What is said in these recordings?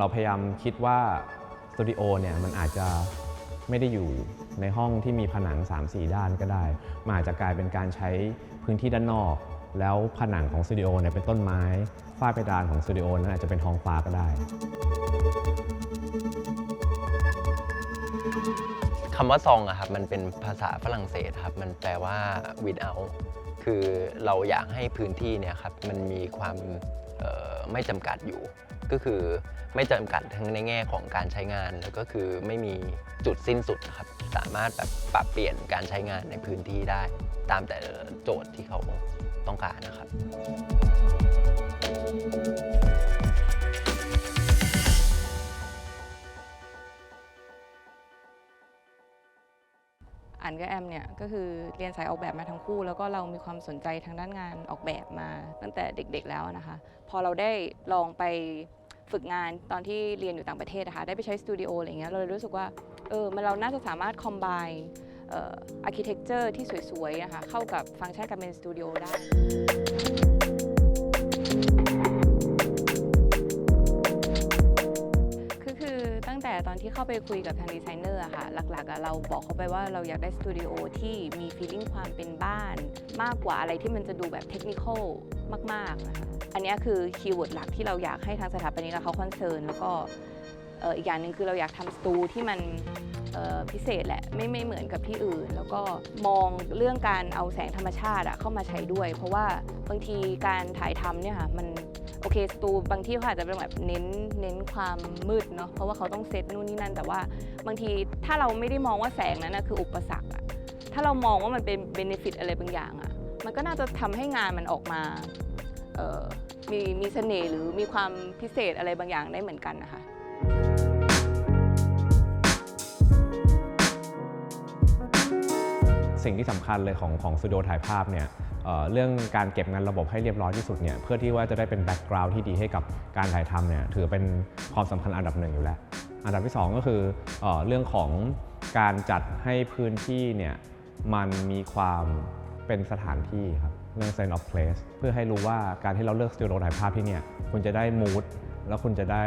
เราพยายามคิดว่าสตูดิโอเนี่ยมันอาจจะไม่ได้อยู่ในห้องที่มีผนัง 3-4 ด้านก็ได้มันอาจจะกลายเป็นการใช้พื้นที่ด้านนอก แล้วผนังของสตูดิโอเนี่ยเป็นต้นไม้ฝ้าเพดานของสตูดิโอนั้นอาจจะเป็นท้องฟ้าก็ได้คำว่าซองอะครับมันเป็นภาษาฝรั่งเศสครับ มันแปลว่า without คือเราอยากให้พื้นที่เนี่ยครับมันมีความไม่จำกัดอยู่ ก็คือไม่จำกัดทั้งในแง่ของการใช้งาน แล้วก็คือไม่มีจุดสิ้นสุดครับ สามารถแบบปรับเปลี่ยนการใช้งานในพื้นที่ได้ ตามแต่โจทย์ที่เขาต้องการนะครับอันกับแอมเนี่ยก็คือเรียนสายออกแบบมาทั้งคู่ แล้วก็เรามีความสนใจทางด้านงานออกแบบมาตั้งแต่เด็กๆแล้วนะคะ พอเราได้ลองไป ฝึกงานตอนที่เรียนอยู่ต่างประเทศนะคะได้ไปใช้สตูดิโออะไรเงี้ยเราเลยรู้สึกว่าเออมันเราน่าจะสามารถคอมไบเอ่ออาร์เคเต็กเจอร์ที่สวยๆนะคะเข้ากับฟังก์ชันการเป็นสตูดิโอได้ ที่เข้าไปคุยกับทางดีไซเนอร์อะค่ะ หลักๆเราบอกเขาไปว่าเราอยากได้สตูดิโอที่มีฟีลิ่งความเป็นบ้าน มากกว่าอะไรที่มันจะดูแบบเทคนิคอลมากๆนะคะอันนี้คือคีย์เวิร์ดหลักที่เราอยากให้ทางสถาปนิกเขาคอนเซิร์นแล้วก็อีกอย่างหนึ่งคือเราอยากทำสตูที่มันพิเศษแหละไม่ไม่เหมือนกับที่อื่น แล้วก็มองเรื่องการเอาแสงธรรมชาติอะเข้ามาใช้ด้วย เพราะว่าบางทีการถ่ายทำเนี่ยค่ะมัน โอเคสตูบางที่เขาอาจจะเป็นแบบเน้นเน้นความมืดเนาะเพราะว่าเขาต้องเซตนู่นนี่นั่น แต่ว่าบางทีถ้าเราไม่ได้มองว่าแสงนั้นนะคืออุปสรรคอะถ้าเรามองว่ามันเป็นเบนฟิตอะไรบางอย่างอะมันก็น่าจะทำให้งานมันออกมาเอ่อมีมีเสน่ห์หรือมีความพิเศษอะไรบางอย่างได้เหมือนกันนะคะสิ่งที่สำคัญเลยของของสตูดิโอถ่ายภาพเนี่ย เรื่องการเก็บงานระบบให้เรียบร้อยที่สุดเนี่ยเพื่อที่ว่าจะได้เป็นแบ็กกราวด์ที่ดีให้กับการถ่ายทำเนี่ยถือเป็นความสำคัญอันดับหนึ่งอยู่แล้ว อันดับที่ 2 ก็คือเออเรื่องของการจัดให้พื้นที่เนี่ยมันมีความเป็นสถานที่ครับเรื่อง sense of place เพื่อให้รู้ว่าการที่เราเลือกสตูดิโอถ่ายภาพที่เนี่ยคุณจะได้มูดแล้วคุณจะได้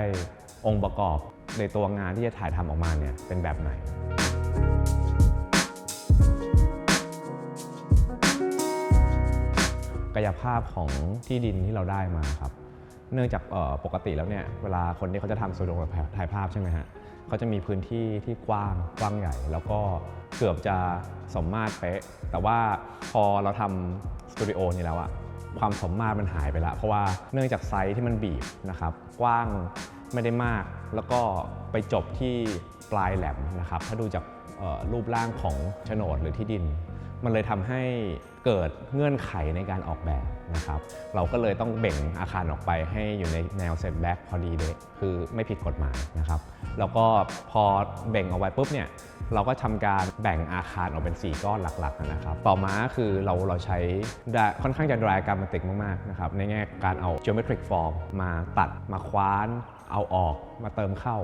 องค์ประกอบในตัวงานที่จะถ่ายทำออกมาเนี่ยเป็นแบบไหน กายภาพของที่ดินที่เราได้มาครับ เนื่องจากปกติแล้วเนี่ยเวลาคนที่เขาจะทำสตูดิโอถ่ายภาพใช่ไหมฮะเขาจะมีพื้นที่ที่กว้างกว้างใหญ่ แล้วก็เกือบจะสมมาตรเป๊ะ แต่ว่าพอเราทำสตูดิโอนี่แล้วอะความสมมาตรมันหายไปละเพราะว่าเนื่องจากไซส์ที่มันบีบนะครับกว้างไม่ได้มาก แล้วก็ไปจบที่ปลายแหลมนะครับถ้าดูจากรูปร่างของโฉนดหรือที่ดิน มันเลยทำให้เกิดเงื่อนไขในการออกแบบนะครับ เราก็เลยต้องแบ่งอาคารออกไปให้อยู่ในแนวเซตแบ็กพอดีเดะคือไม่ผิดกฎหมายนะครับ แล้วก็พอแบ่งเอาไว้ปุ๊บเนี่ยเราก็ทำการแบ่งอาคารออกเป็น 4 ก้อนหลักๆนะครับ ต่อมาคือเราเราใช้ค่อนข้างจะดรายการมาติกมากๆนะครับในแง่การเอา geometric form มาตัดมาคว้าน เอาออกมาเติมเข้า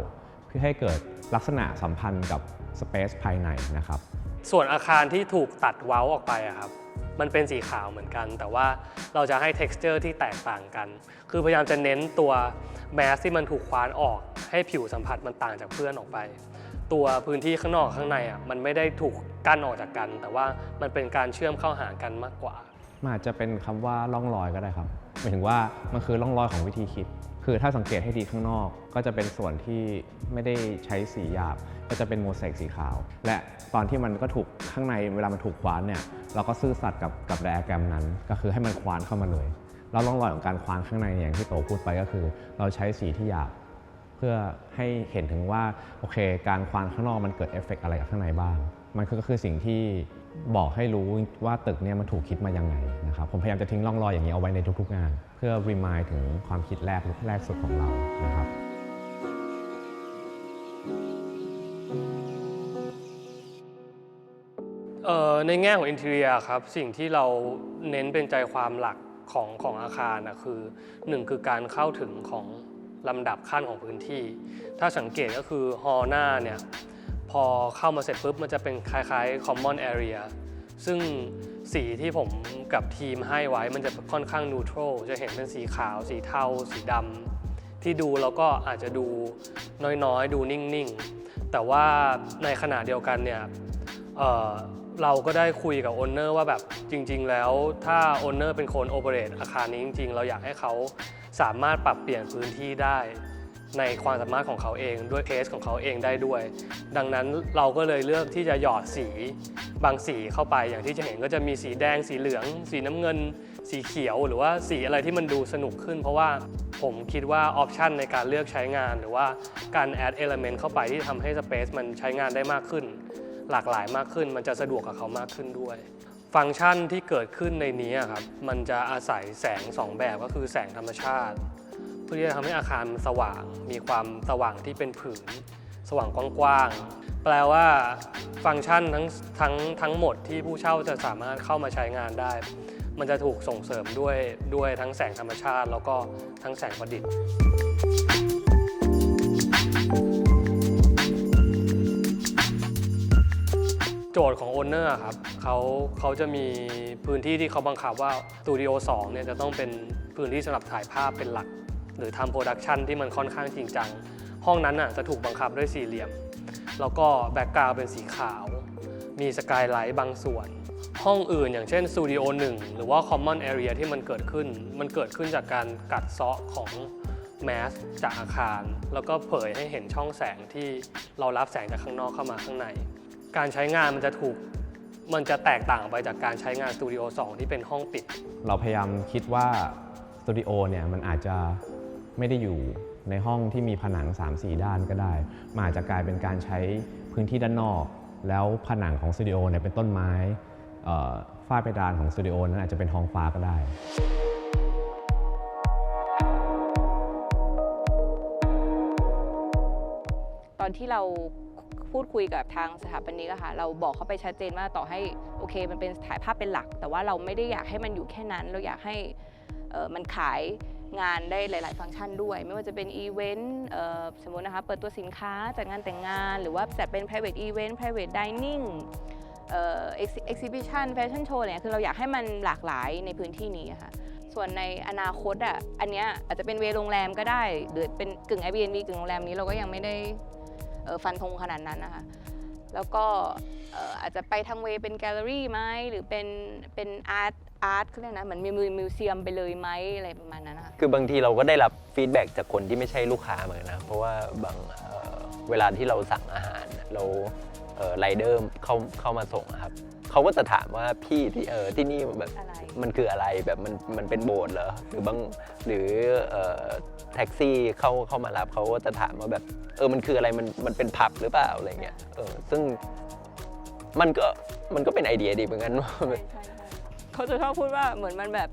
เพื่อให้เกิดลักษณะสัมพันธ์กับ space ภายในนะครับ ส่วนอาคารที่ถูกตัดเว้าออกไปอะครับ มันเป็นสีขาวเหมือนกัน แต่ว่าเราจะให้ texture ที่แตกต่างกัน คือพยายามจะเน้นตัวแมสที่มันถูกคว้านออก ให้ผิวสัมผัสมันต่างจากเพื่อนออกไป ตัวพื้นที่ข้างนอกข้างในอะมันไม่ได้ถูกกั้นออกจากกัน แต่ว่ามันเป็นการเชื่อมเข้าหากันมากกว่า มันอาจจะเป็นคำว่าร่องรอยก็ได้ครับหมายถึงว่ามันคือร่องรอยของวิธีคิด คือถ้าสังเกตให้ดีข้างนอก ก็จะเป็นส่วนที่ไม่ได้ใช้สีหยาบ ก็จะเป็นโมเสกสีขาว และตอนที่มันก็ถูกข้างในเวลามันถูกคว้านเนี่ยเราก็ซื่อสัตย์กับกับไดอะแกรมนั้น ก็คือให้มันคว้านเข้ามาเลยแล้วร่องรอยของการคว้านข้างในอย่างที่โตพูดไปก็คือ เราใช้สีที่หยาบเพื่อให้เห็นถึงว่าโอเค การควานข้างนอกมันเกิดเอฟเฟกต์อะไรกับข้างในบ้าง มันก็คือสิ่งที่ บอกให้รู้ว่าตึกเนี่ยมันถูกคิดมายังไงนะครับผมพยายามจะทิ้งร่องรอยอย่างนี้เอาไว้ในทุกๆงาน เพื่อรีมายถึงความคิดแรกแรกสุดของเรานะครับในแง่ของอินเท i รียครับสิ่งที่เราเน้นเป็นใจความหลักของของอาคารนะคือหนึ่งคือการเข้าถึงของลำดับขั้นของพื้นที่ ถ้าสังเกตก็คือฮอลหน้าเนี่ย พอเข้ามาเสร็จปุ๊บมันจะเป็นคล้ายๆ common area ซึ่งสีที่ผมกับทีมให้ไว้มันจะค่อนข้างนูโตรจะเห็นเป็นสีขาว สีเทา สีดำที่ดูแล้วก็อาจจะดูน้อยๆ ดูนิ่งๆ แต่ว่าในขณะเดียวกันเนี่ยเเราก็ได้คุยกับโอนเนอร์ว่าแบบจริง ๆ แล้วถ้าโอนเนอร์เป็นคนโอเปเรตอาคารนี้จริง ๆ เราอยากให้เขาสามารถปรับเปลี่ยนพื้นที่ได้ ในความสามารถของเขาเองด้วยเทสของเขาเองได้ด้วย ดังนั้นเราก็เลยเลือกที่จะหยอดสีบางสีเข้าไปอย่างที่จะเห็นก็จะมีสีแดง สีเหลือง สีน้ำเงิน สีเขียว หรือว่าสีอะไรที่มันดูสนุกขึ้น เพราะว่าผมคิดว่าออปชันในการเลือกใช้งาน หรือว่าการแอดเอลเมนต์เข้าไปที่ทำให้สเปซมันใช้งานได้มากขึ้น หลากหลายมากขึ้น มันจะสะดวกกับเขามากขึ้นด้วยฟังก์ชันที่เกิดขึ้นในนี้ครับ มันจะอาศัยแสงสองแบบก็คือแสงธรรมชาติ พื่อที่จะทำให้อาคารสว่าง มีความสว่างที่เป็นผืน สว่างกว้างๆแปลว่าฟังก์ชันทั้งทั้งทั้งหมดที่ผู้เช่าจะสามารถเข้ามาใช้งานได้ มันจะถูกส่งเสริมด้วยด้วยทั้งแสงธรรมชาติ แล้วก็ทั้งแสงประดิษฐ์โจทย์ของโอนเนอร์ครับเขาเขาจะมีพื้นที่ที่เขาบังคับว่าสตูดิโอ2เนี่ยจะต้องเป็นพื้นที่สำหรับถ่ายภาพเป็นหลัก หรือทำโปรดักชันที่มันค่อนข้างจริงจัง ห้องนั้นน่ะจะถูกบังคับด้วยสี่เหลี่ยม แล้วก็แบ็กกราวเป็นสีขาว มีสกายไลท์บางส่วน ห้องอื่นอย่างเช่นสตูดิโอ1หรือว่า Common Area ที่มันเกิดขึ้น มันเกิดขึ้นจากการกัดเซาะของแมสจากอาคาร แล้วก็เผยให้เห็นช่องแสงที่เรารับแสงจากข้างนอกเข้ามาข้างใน การใช้งานมันจะถูกมันจะแตกต่างไปจากการใช้งานสตูดิโอ2ที่เป็นห้องปิด เราพยายามคิดว่าสตูดิโอเนี่ยมันอาจจะ ไม่ได้อยู่ในห้องที่มีผนัง 3-4 ด้านก็ได้มันอาจจะกลายเป็นการใช้พื้นที่ด้านนอก แล้วผนังของสตูดิโอเนี่ยเป็นต้นไม้ฝ้าเพดานของสตูดิโอนั้นอาจจะเป็นท้องฟ้าก็ได้ตอนที่เราพูดคุยกับทางสถาปนิกอะค่ะเราบอกเขาไปชัดเจนว่าต่อให้โอเค มันเป็นถ่ายภาพเป็นหลัก แต่ว่าเราไม่ได้อยากให้มันอยู่แค่นั้น เราอยากให้มันขาย งานได้หลาย ๆ ฟังก์ชันด้วย ไม่ว่าจะเป็นอีเวนต์สมมตินะคะเปิดตัวสินค้าจัดงานแต่งงาน หรือว่าจัดเป็น private event private dining เอ่อ ex- exhibition fashion show เนี่ยคือเราอยากให้มันหลากหลายในพื้นที่นี้ค่ะส่วนในอนาคตอะอันเนี้ยอาจจะเป็นเวโรงแรมก็ได้ หรือเป็นกึ่ง Airbnb กึ่งโรงแรมนี้เราก็ยังไม่ได้ฟันธงขนาดนั้นนะคะแล้วก็อาจจะไปทางเวเป็นแกลเลอรี่ไหมหรือเป็นเป็นอาร์ต อาร์ตเขาเรียกนะเหมือนมีมิวเซียมไปเลยไหมอะไรประมาณนั้นนะคะคือบางทีเราก็ได้รับฟีดแบ็กจากคนที่ไม่ใช่ลูกค้าเหมือนกันนะ เพราะว่าบางเอ่อเวลาที่เราสั่งอาหารเราไรเดอร์เข้าเข้ามาส่งอะครับเขาก็จะถามว่าพี่ที่เออที่นี่แบบอะไร มันคืออะไรแบบมันมันเป็นโบสถ์เหรอหรือบางหรือเอ่อแท็กซี่เข้าเข้ามารับเขาก็จะถามว่าแบบเออมันคืออะไรมันมันเป็นผับหรือเปล่าอะไรเงี้ยเออซึ่งมันก็มันก็เป็นไอเดียดีเหมือนกันว่าแบบใช่ใช่ใช่ เขาจะชอบพูดว่าเหมือนมันแบบ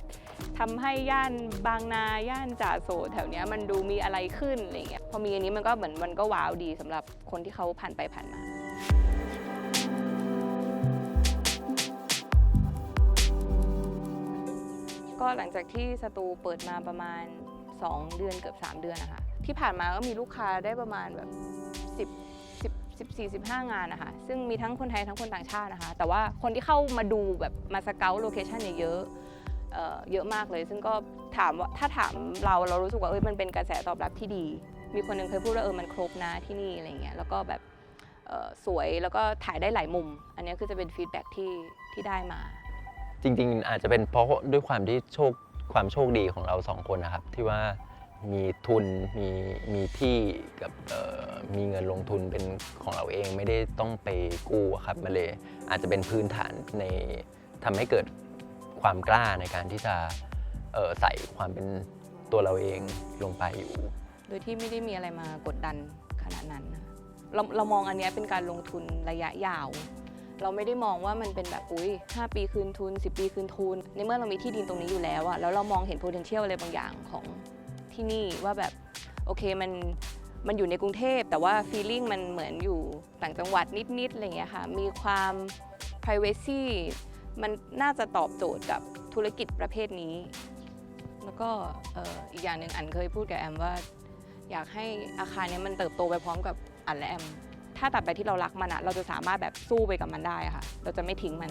ทำให้ย่านบางนาย่านจ่าโสแถวเนี้ยมันดูมีอะไรขึ้นอะไรเงี้ยพอมีอันนี้มันก็เหมือนมันก็ว้าวดีสำหรับคนที่เขาผ่านไปผ่านมาก็หลังจากที่สตูเปิดมาประมาณ 2 เดือนเกือบ 3 เดือนนะคะที่ผ่านมาก็มีลูกค้าได้ประมาณแบบ 10 14-15 งานนะคะ ซึ่งมีทั้งคนไทยทั้งคนต่างชาตินะคะ แต่ว่าคนที่เข้ามาดูแบบมาสเกลโลเคชันเนี่ยเยอะเยอะมากเลย ซึ่งก็ถามว่าถ้าถามเราเรารู้สึกว่าเอ้ยมันเป็นกระแสตอบรับที่ดี มีคนหนึงเคยพูดว่าเออมันครบนะที่นี่อะไรเงี้ยแล้วก็แบบสวยแล้วก็ถ่ายได้หลายมุม อันนี้คือจะเป็นฟีดแบ็กที่ที่ได้มา จริงๆ อาจจะเป็นเพราะด้วยความที่โชคความโชคดีของเราสองคนนะครับ ที่ว่า มีทุนมีมีที่กับมีเงินลงทุนเป็นของเราเองไม่ได้ต้องไปกู้ครับมาเลยอาจจะเป็นพื้นฐานในทำให้เกิดความกล้าในการที่จะใส่ความเป็นตัวเราเองลงไปอยู่ โดยที่ไม่ได้มีอะไรมากดดันขนาดนั้นเราเรามองอันนี้เป็นการลงทุนระยะยาว เราไม่ได้มองว่ามันเป็นแบบอุ้ย5 ปีคืนทุน 10 ปีคืนทุน ในเมื่อเรามีที่ดินตรงนี้อยู่แล้วอะแล้วเรามองเห็น potential อะไรบางอย่างของ ที่นี่ว่าแบบโอเคมันมันอยู่ในกรุงเทพ แต่ว่า feeling มันเหมือนอยู่ต่างจังหวัดนิดๆอะไรเงี้ยค่ะมีความ privacy มันน่าจะตอบโจทย์กับธุรกิจประเภทนี้ แล้วก็อีกอย่างหนึ่งอันเคยพูดกับแอมว่า อยากให้อาคารนี้มันเติบโตไปพร้อมกับอันและแอม ถ้าตัดไปที่เรารักมันอะเราจะสามารถแบบสู้ไปกับมันได้ค่ะ เราจะไม่ทิ้งมัน